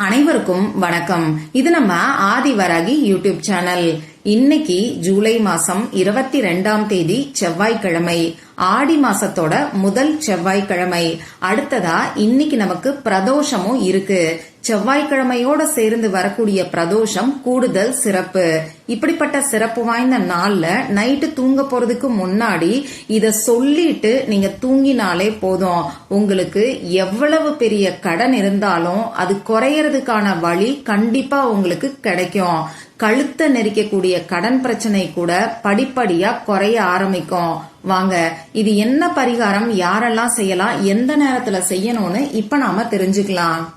அனைவருக்கும் வணக்கம். இது நம்ம ஆதிவராகி யூடியூப் சேனல். இன்னைக்கு ஜூலை மாசம் இருபத்தி ரெண்டாம் தேதி செவ்வாய்க்கிழமை. ஆடி மாசத்தோட முதல் செவ்வாய்க்கிழமை. அடுத்ததா இன்னைக்கு நமக்கு பிரதோஷமும் இருக்கு. செவ்வாய்க்கிழமையோட சேர்ந்து வரக்கூடிய பிரதோஷம் கூடுதல் சிறப்பு. இப்படிப்பட்ட சிறப்பு வாய்ந்த நாள்ல நைட்டு தூங்க போறதுக்கு முன்னாடி இத சொல்லிட்டு நீங்க தூங்கினாலே போதும். உங்களுக்கு எவ்வளவு பெரிய கடன் இருந்தாலும் அது குறையறதுக்கான வழி கண்டிப்பா உங்களுக்கு கிடைக்கும். கழுத்தை நெரிக்கக்கூடிய கடன் பிரச்சனை கூட படிப்படியா குறைய ஆரம்பிக்கும். வாங்க இது என்ன பரிகாரம்? யாரெல்லாம் செய்யலாம்? எந்த நேரத்துல செய்யணும்னு இப்ப நாம தெரிஞ்சுக்கலாம்.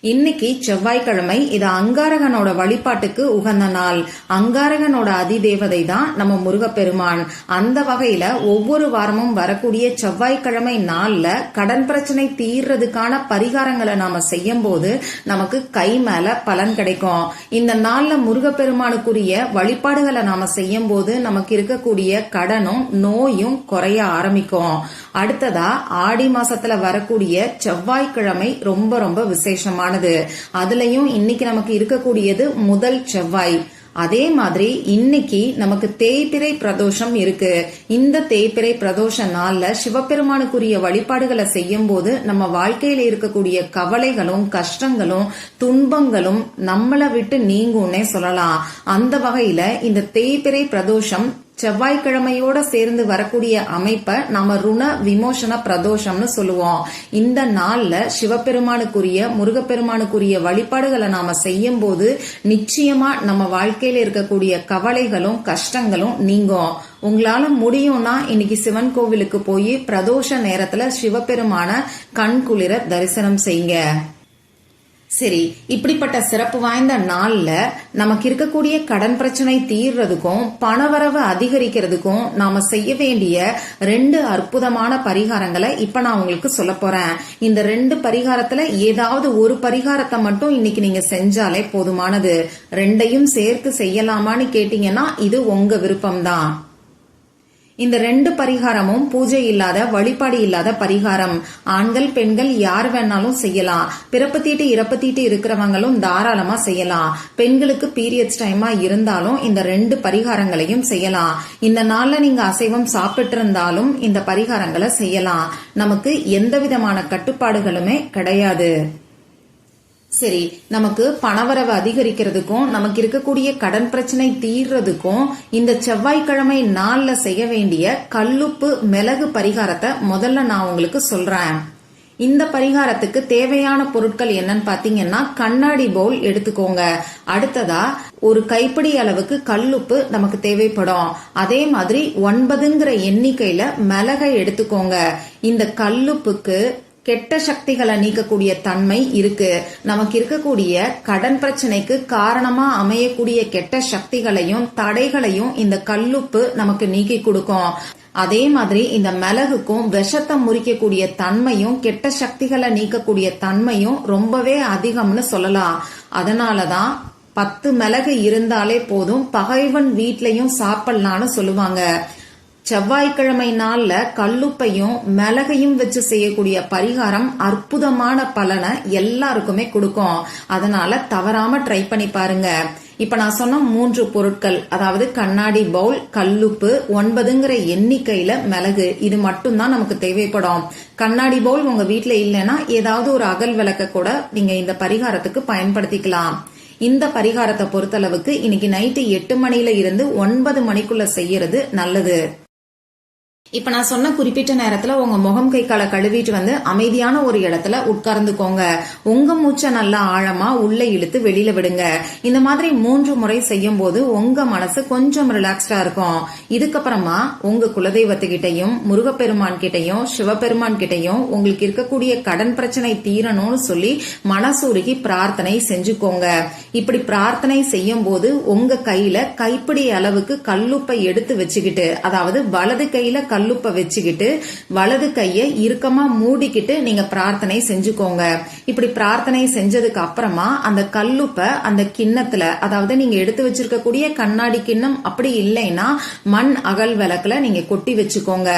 இன்னைக்கு செவ்வாய்க்கிழமை இது அங்காரகனோட வழிபாட்டுக்கு உகந்த நாள். அங்காரகனோட அதிதேவதை தான் நம்ம முருகப்பெருமான். அந்த வகையில ஒவ்வொரு வாரமும் வரக்கூடிய செவ்வாய்க்கிழமை நாள்ல கடன் பிரச்சனை தீர்றதுக்கான பரிகாரங்களை நாம செய்யும் போது நமக்கு கை மேல பலன் கிடைக்கும். இந்த நாள்ல முருகப்பெருமானுக்குரிய வழிபாடுகளை நாம செய்யும் போது நமக்கு இருக்கக்கூடிய கடனும் நோயும் குறைய ஆரம்பிக்கும். அடுத்ததா ஆடி மாசத்துல வரக்கூடிய செவ்வாய்க்கிழமை ரொம்ப ரொம்ப விசேஷமான ஆனது. அதுலயும் இன்னைக்கு நமக்கு இருக்கக்கூடியது முதல் செவ்வாய். அதே மாதிரி இன்னைக்கு நமக்கு தேய்பிரை பிரதோஷம் இருக்கு. இந்த தேய்பிரை பிரதோஷ நாள்ல சிவபெருமானுக்குரிய வழிபாடுகளை செய்யும் போது நம்ம வாழ்க்கையில இருக்கக்கூடிய கவலைகளும் கஷ்டங்களும் துன்பங்களும் நம்மளை விட்டு நீங்கும்னே சொல்லலாம். அந்த வகையில இந்த தேய்பிரை பிரதோஷம் செவ்வாய்க்கிழமையோட சேர்ந்து வரக்கூடிய அமைப்பை நாம ருண விமோசன பிரதோஷம்னு சொல்லுவோம். இந்த நாள்ல சிவபெருமானுக்குரிய முருகப்பெருமானுக்குரிய வழிபாடுகளை நாம செய்யும் போது நிச்சயமா நம்ம வாழ்க்கையில இருக்கக்கூடிய கவலைகளும் கஷ்டங்களும் நீங்கும். உங்களால முடியும்னா இன்னைக்கு சிவன் கோவிலுக்கு போய் பிரதோஷ நேரத்துல சிவபெருமான கண் குளிர தரிசனம் செய்யுங்க. சரி இப்படிப்பட்ட சிறப்பு வாய்ந்த நாள்ல நமக்கு இருக்கக்கூடிய கடன் பிரச்சனை தீர்றதுக்கும் பணவரவு அதிகரிக்கிறதுக்கும் நாம செய்ய வேண்டிய ரெண்டு அற்புதமான பரிகாரங்களை இப்ப நான் உங்களுக்கு சொல்ல போறேன். இந்த ரெண்டு பரிகாரத்துல ஏதாவது ஒரு பரிகாரத்தை மட்டும் இன்னைக்கு நீங்க செஞ்சாலே போதுமானது. ரெண்டையும் சேர்த்து செய்யலாமான்னு கேட்டீங்கன்னா இது உங்க விருப்பம்தான். இந்த ரெண்டு பரிகாரமும் பூஜை இல்லாத வழிபாடு இல்லாத பரிகாரம். ஆண்கள் பெண்கள் யார் வேணாலும் செய்யலாம். பிறப்பு தீட்டு இறப்பு தீட்டு இருக்கிறவங்களும் தாராளமா செய்யலாம். பெண்களுக்கு பீரியட்ஸ் டைமா இருந்தாலும் இந்த ரெண்டு பரிகாரங்களையும் செய்யலாம். இந்த நாள்ல நீங்க அசைவம் சாப்பிட்டு இருந்தாலும் இந்த பரிகாரங்களை செய்யலாம். நமக்கு எந்த விதமான கட்டுப்பாடுகளுமே கிடையாது. சரி நமக்கு பணவரவு அதிகரிக்கிறதுக்கும் நமக்கு இருக்கக்கூடிய கடன் பிரச்சனை தீர்றதுக்கும் இந்த செவ்வாய்க்கிழமை நாள்ல செய்ய வேண்டிய கல்லுப்பு மிளகு பரிகாரத்தை முதல்ல நான் உங்களுக்கு சொல்றேன். இந்த பரிகாரத்துக்கு தேவையான பொருட்கள் என்னன்னு பாத்தீங்கன்னா கண்ணாடி பவுல் எடுத்துக்கோங்க. அடுத்ததா ஒரு கைப்பிடி அளவுக்கு கல்லுப்பு நமக்கு தேவைப்படும். அதே மாதிரி ஒன்பதுங்கிற எண்ணிக்கையில மிளகை எடுத்துக்கோங்க. இந்த கல்லுப்புக்கு கெட்ட சக்திகளை நீக்கக்கூடிய தன்மை இருக்கு. நமக்கு இருக்கக்கூடிய கடன் பிரச்சனைக்கு காரணமா அமையக்கூடிய கெட்ட சக்திகளையும் தடைகளையும் இந்த கல்லுப்பு நமக்கு நீக்கி கொடுக்கும். அதே மாதிரி இந்த மிளகுக்கும் விஷத்தை முறிக்கக்கூடிய தன்மையும் கெட்ட சக்திகளை நீக்கக்கூடிய தன்மையும் ரொம்பவே அதிகம்னு சொல்லலாம். அதனாலதான் பத்து மிளகு இருந்தாலே போதும் பகைவன் வீட்லயும் சாப்பிடலாம்னு சொல்லுவாங்க. செவ்வாய்க்கிழமை நாள்ல கல்லுப்பையும் மிளகையும் வச்சு செய்யக்கூடிய பரிகாரம் அற்புதமான பலனை எல்லாருக்குமே கொடுக்கும். அதனால தவறாம ட்ரை பண்ணி பாருங்க. இப்ப நான் சொன்ன மூன்று பொருட்கள் அதாவது கண்ணாடி பவுல் கல்லுப்பு ஒன்பதுங்கிற எண்ணிக்கையில மிளகு இது மட்டும்தான் நமக்கு தேவைப்படும். கண்ணாடி பவுல் உங்க வீட்டுல இல்லைன்னா ஏதாவது ஒரு அகல் விளக்க கூட நீங்க இந்த பரிகாரத்துக்கு பயன்படுத்திக்கலாம். இந்த பரிகாரத்தை பொறுத்தளவுக்கு இன்னைக்கு நைட்டு எட்டு மணியில இருந்து ஒன்பது மணிக்குள்ள செய்யறது நல்லது. இப்ப நான் சொன்ன குறிப்பிட்ட நேரத்துல உங்க முகம் கை காலை கழுவிட்டு வந்து அமைதியான ஒரு இடத்துல உட்கார்ந்துக்கோங்க. உங்க மூச்சை நல்லா ஆழமா உள்ள இழுத்து வெளியில விடுங்க. இந்த மாதிரி மூன்று முறை செய்யும் போது உங்க மனசு கொஞ்சம் ரிலாக்ஸ்டா இருக்கும். இதுக்கப்புறமா உங்க குலதெய்வத்துக்கிட்டையும் முருகப்பெருமான் கிட்டையும் சிவபெருமான் கிட்டையும் உங்களுக்கு இருக்கக்கூடிய கடன் பிரச்சனை தீரணும்னு சொல்லி மனசுருகி பிரார்த்தனை செஞ்சுக்கோங்க. இப்படி பிரார்த்தனை செய்யும் போது உங்க கையில கைப்பிடி அளவுக்கு கல்லுப்பை எடுத்து வச்சுக்கிட்டு அதாவது வலது கையில கல்லுப்பை வச்சுக்கிட்டு வலது கையை இறுக்கமா மூடிக்கிட்டு நீங்க பிரார்த்தனை செஞ்சுக்கோங்க. இப்படி பிரார்த்தனை செஞ்சதுக்கு அப்புறமா அந்த கல்லுப்பை அந்த கிண்ணத்துல அதாவது நீங்க எடுத்து வச்சிருக்கக்கூடிய கண்ணாடி கிண்ணம் அப்படி இல்லைன்னா மண் அகல் விளக்குல நீங்க கொட்டி வச்சுக்கோங்க.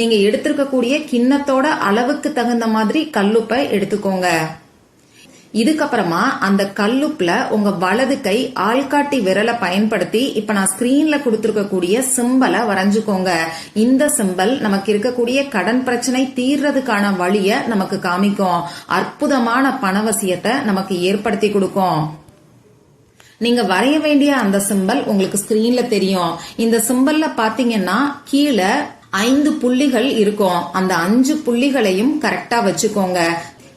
நீங்க எடுத்திருக்கக்கூடிய கிண்ணத்தோட அளவுக்கு தகுந்த மாதிரி கல்லுப்பை எடுத்துக்கோங்க. இதுக்கப்புறமா அந்த கல்லுப்புல உங்க வலது கை ஆள்காட்டி விரலை பயன்படுத்தி இப்ப நான் ஸ்கிரீன்ல கொடுத்துருக்கக்கூடிய சிம்பலை வரைஞ்சுக்கோங்க. இந்த சிம்பல் நமக்கு இருக்கக்கூடிய கடன் பிரச்சனை தீர்றதுக்கான வழிய நமக்கு காமிக்கும். அற்புதமான பணவசியத்தை நமக்கு ஏற்படுத்தி கொடுக்கும். நீங்க வரைய வேண்டிய அந்த சிம்பல் உங்களுக்கு ஸ்கிரீன்ல தெரியும். இந்த சிம்பல்ல பாத்தீங்கன்னா கீழே ஐந்து புள்ளிகள் இருக்கும். அந்த அஞ்சு புள்ளிகளையும் கரெக்டா வச்சுக்கோங்க.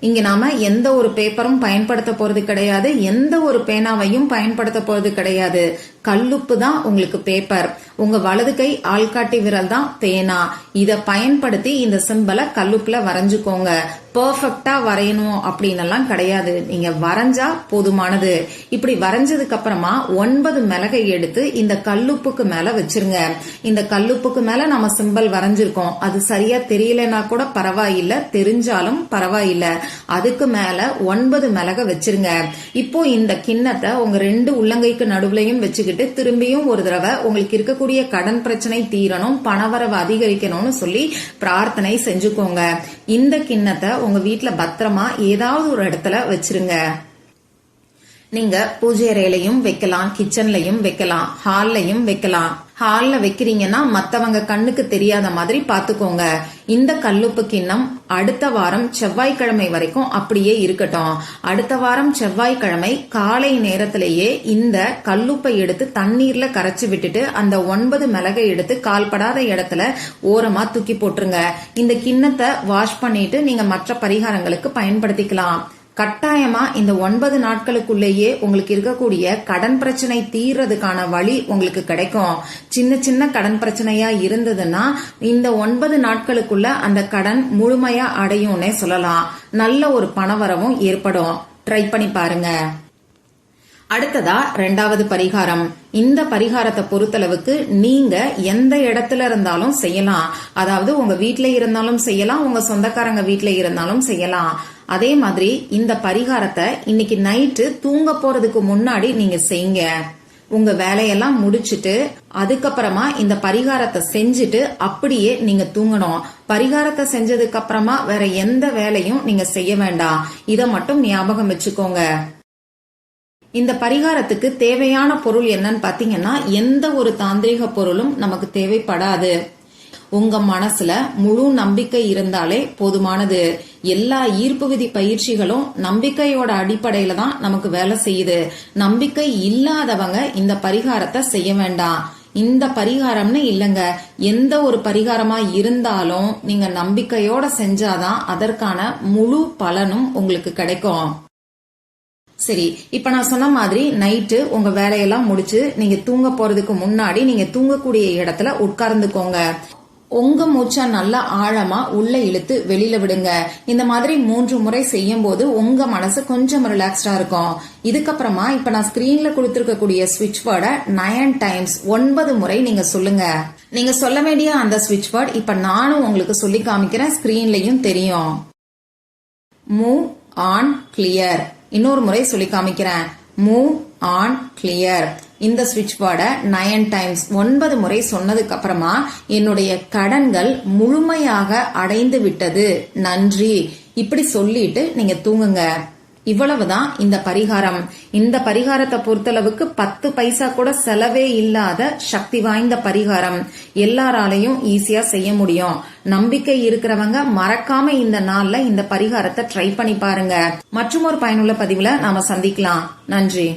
இங்க நாம எந்த ஒரு பேப்பரும் பயன்படுத்த போறது கிடையாது. எந்த ஒரு பேனாவையும் பயன்படுத்த போறது கிடையாது. கல்லுப்பு தான் உங்களுக்கு பேப்பர் உங்க வலது கை ஆள்காட்டி விரல் தான் பேனா. இதை பயன்படுத்தி இந்த சிம்பலை கல்லுப்புல வரைஞ்சுக்கோங்க. பர்ஃபெக்டா வரையணும் அப்படின்னு எல்லாம் கிடையாது. நீங்க வரைஞ்சா போதுமானது. இப்படி வரைஞ்சதுக்கு அப்புறமா ஒன்பது மிளகை எடுத்து இந்த கல்லுப்புக்கு மேல வச்சிருங்க. இந்த கல்லுப்புக்கு மேல நம்ம சிம்பல் வரைஞ்சிருக்கோம். அது சரியா தெரியலனா கூட பரவாயில்ல. தெரிஞ்சாலும் பரவாயில்ல. அதுக்கு மேல ஒன்பது மிளகை வச்சிருங்க. இப்போ இந்த கிண்ணத்தை உங்க ரெண்டு உள்ளங்கைக்கு நடுவுலையும் வச்சுக்கிட்டு திரும்பியும் ஒரு தடவை உங்களுக்கு இருக்கக்கூடிய கடன் பிரச்சனை தீரணும் பணவரவு அதிகரிக்கணும்னு சொல்லி பிரார்த்தனை செஞ்சுக்கோங்க. இந்த கிண்ணத்தை உங்க வீட்டுல பத்திரமா ஏதாவது ஒரு இடத்துல வச்சிருங்க. நீங்க பூஜை அறையிலையும் வைக்கலாம் கிச்சன்லயும் வைக்கலாம் ஹால்லையும் வைக்கலாம். ஹாலில் வைக்கிறீங்கன்னா மற்றவங்க கண்ணுக்கு தெரியாத மாதிரி பார்த்துக்கோங்க இந்த கல்லுப்பு கிண்ணம் அடுத்த வாரம் செவ்வாய்க்கிழமை வரைக்கும் அப்படியே இருக்கட்டும். அடுத்த வாரம் செவ்வாய்க்கிழமை காலை நேரத்திலேயே இந்த கல்லுப்பை எடுத்து தண்ணீர்ல கரைச்சு விட்டுட்டு அந்த ஒன்பது மிளகை எடுத்து கால்படாத இடத்துல ஓரமா தூக்கி போட்டுருங்க. இந்த கிண்ணத்தை வாஷ் பண்ணிட்டு நீங்க மற்ற பரிகாரங்களுக்கு பயன்படுத்திக்கலாம். கட்டாயமா இந்த ஒன்பது நாட்களுக்குள்ளேயே உங்களுக்கு இருக்கக்கூடிய கடன் பிரச்சனை தீர்றதுக்கான வழி உங்களுக்கு கிடைக்கும். சின்ன சின்ன கடன் பிரச்சனையா இருந்ததுன்னா இந்த ஒன்பது நாட்களுக்குள்ள அந்த கடன் முழுமையா அடையும்னே சொல்லலாம். நல்ல ஒரு பணவரவும் ஏற்படும். ட்ரை பண்ணி பாருங்க. அடுத்ததா ரெண்டாவது பரிகாரம். இந்த பரிகாரத்தை பொறுத்தளவுக்கு நீங்க எந்த இடத்துல இருந்தாலும் செய்யலாம். அதாவது உங்க வீட்ல இருந்தாலும் செய்யலாம் உங்க சொந்தக்காரங்க வீட்ல இருந்தாலும் செய்யலாம். அதே மாதிரி இந்த பரிகாரத்தை இன்னைக்கு நைட்டு தூங்க போறதுக்கு முன்னாடி நீங்க செய்யுங்க. உங்க வேலையெல்லாம் முடிச்சிட்டு அதுக்கப்புறமா இந்த பரிகாரத்தை செஞ்சுட்டு அப்படியே நீங்க தூங்கணும். பரிகாரத்தை செஞ்சதுக்கு அப்புறமா வேற எந்த வேலையும் நீங்க செய்ய வேண்டாம். இத மட்டும் ஞாபகம் வச்சுக்கோங்க. இந்த பரிகாரத்துக்கு தேவையான பொருள் என்னன்னு பாத்தீங்கன்னா எந்த ஒரு தாந்திரிக பொருளும் நமக்கு தேவைப்படாது. உங்க மனசுல முழு நம்பிக்கை இருந்தாலே போதுமானது. எல்லா ஈர்ப்பு விதி பயிற்சிகளும் நம்பிக்கையோட அடிப்படையில தான் நமக்கு வேலை செய்யுது. நம்பிக்கை இல்லாதவங்க இந்த பரிகாரத்தை செய்ய வேண்டாம். இந்த பரிகாரம்னு இல்லைங்க. எந்த ஒரு பரிகாரமா இருந்தாலும் நீங்க நம்பிக்கையோட செஞ்சாதான் அதற்கான முழு பலனும் உங்களுக்கு கிடைக்கும். சரி இப்ப நான் சொன்ன மாதிரி நைட்டு உங்க வேலையெல்லாம் முடிச்சு நீங்க தூங்க போறதுக்கு முன்னாடி நீங்க தூங்கக்கூடிய இடத்துல உட்கார்ந்துக்கோங்க. உங்க மூச்சா நல்லா ஆழமா உள்ள இழுத்து வெளியில விடுங்க. இந்த மாதிரி மூன்று முறை செய்யும் போது உங்க மனசு கொஞ்சம் ரிலாக்ஸ்டா இருக்கும். இதுக்கப்புறமா இப்ப நான் ஸ்கிரீன்ல கொடுத்திருக்கக்கூடிய ஸ்விட்ச் வேர்டை நயன் டைம்ஸ் ஒன்பது முறை நீங்க சொல்லுங்க. நீங்க சொல்ல வேண்டிய அந்த ஸ்விட்ச் வேர்ட் இப்ப நானும் உங்களுக்கு சொல்லி காமிக்கிறேன் ஸ்கிரீன்லயும் தெரியும். மூவ் ஆன் கிளியர் இன்னொரு முறை சொல்லி காமிக்கிறேன். மூவ் ஆன் கிளியர் இந்த ஸ்விட்ச் வேர்டை நயன் டைம்ஸ் ஒன்பது முறை சொன்னதுக்கு அப்புறமா என்னுடைய கடன்கள் முழுமையாக அடைந்து விட்டது. நன்றி. இப்படி சொல்லிட்டு நீங்க தூங்குங்க. இவ்வளவுதான் இந்த பரிகாரம். இந்த பரிகாரத்தை பொறுத்தளவுக்கு பத்து பைசா கூட செலவே இல்லாத சக்தி வாய்ந்த பரிகாரம். எல்லாராலையும் ஈஸியா செய்ய முடியும். நம்பிக்கை இருக்கிறவங்க மறக்காம இந்த நாள்ல இந்த பரிகாரத்தை ட்ரை பண்ணி பாருங்க. மற்றும் ஒரு பயனுள்ள பதிவுல நாம சந்திக்கலாம். நன்றி.